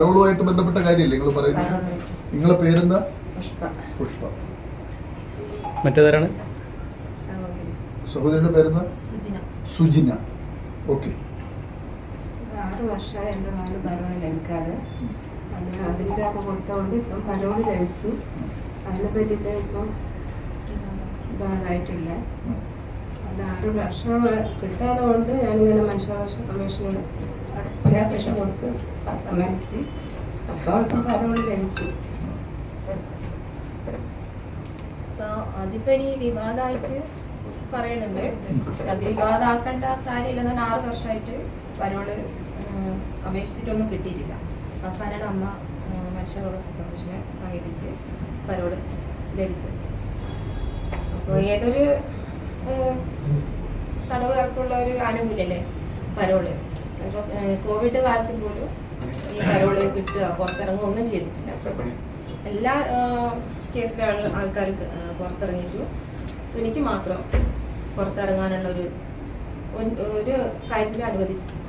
പരോളുമായിട്ട് ബന്ധപ്പെട്ട കാര്യമല്ലേ നിങ്ങൾ പറയുന്നത്? നിങ്ങളെ പേരെന്താ? പുഷ്പ. മറ്റേതാരാണ്? സഹോദരി. സഹോദരിയുടെ പേരെന്താ? സുജിന. സുജിന. ഓക്കെ. ആറ് വർഷമായി എന്റെ മകൾ പരോളി ലഭിക്കാതെ. അത് അതിന്റെ ഒക്കെ കൊടുത്തോണ്ട് ഇപ്പം പരോളി ലഭിച്ചു. അതിനെ പറ്റിയിട്ട് ഇപ്പം ഇതായിട്ടില്ല. അത് ആറ് വർഷം കിട്ടാതെ കൊണ്ട് ഞാനിങ്ങനെ മനുഷ്യാവകാശ കമ്മീഷന് അപേക്ഷ കൊടുത്ത് അപ്പോൾ ഇപ്പം പരോൾ ലഭിച്ചു. അതിപ്പോ വിവാദമായിട്ട് പറയുന്നുണ്ട്. അത് വിവാദമാക്കേണ്ട കാര്യമില്ലെന്ന് പറഞ്ഞാൽ ആറ് വർഷമായിട്ട് പരോൾ അപേക്ഷിച്ചിട്ടൊന്നും കിട്ടിയിട്ടില്ല. അവസാനമാണ് അമ്മ മനുഷ്യവകാശ കമ്മീഷനെ സമീപിച്ച് പരോൾ ലഭിച്ചത്. അപ്പോൾ ഏതൊരു തടവുകാർക്കുള്ള ഒരു ആനുകൂല്യല്ലേ പരോൾ? ഇപ്പൊ കോവിഡ് കാലത്ത് പോലും ഈ പരോൾ കിട്ടുക പുറത്തിറങ്ങുക ഒന്നും ചെയ്തിട്ടില്ല. എല്ലാ കേസിലെ ആൾക്കാർ പുറത്തിറങ്ങിയിട്ടു. സുനിക്ക് മാത്രം പുറത്തിറങ്ങാനുള്ള ഒരു ഒരു- ഒരു കാര്യത്തിൽ അനുവദിച്ചിട്ടുണ്ട്.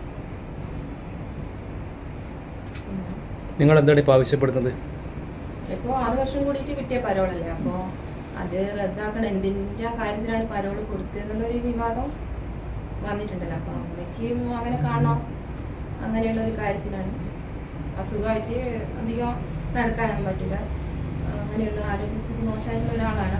നിങ്ങൾ എന്താണ് ഇപ്പോൾ ആവശ്യപ്പെടുന്നത്? ഇപ്പോൾ ആറ് വർഷം കൂടിയിട്ട് കിട്ടിയ പരോളല്ലേ? അപ്പോൾ അത് റദ്ദാക്കണം. എന്തിന്റെ കാര്യത്തിലാണ് പരോൾ കൊടുത്തതെന്നുള്ളൊരു വിവാദം? വന്നിട്ടുണ്ടല്ലോ. അപ്പോൾ അമ്മയ്ക്കും അങ്ങനെ കാണാം. അങ്ങനെയുള്ള ഒരു കാര്യത്തിലാണ്. അസുഖമായിട്ട് അധികം നടക്കാനൊന്നും പറ്റില്ല. അങ്ങനെയുള്ള ആരോഗ്യസ്ഥിതി മോശമായിട്ടുള്ള ഒരാളാണ്